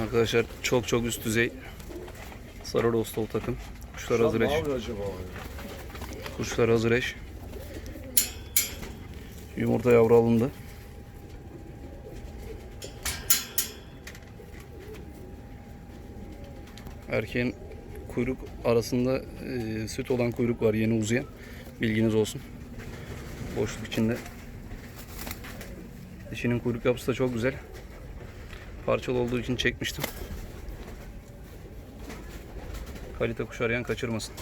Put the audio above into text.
Arkadaşlar çok çok üst düzey sarı rostol takım. Kuşlar Şu hazır eş. Kuşlar hazır eş. Yumurta yavru alındı. Erkeğin kuyruk arasında e, süt olan kuyruk var yeni uzayan. Bilginiz olsun. Boşluk içinde. Dişinin kuyruk yapısı da çok güzel. Parçalı olduğu için çekmiştim. Kalite kuş arayan kaçırmasın.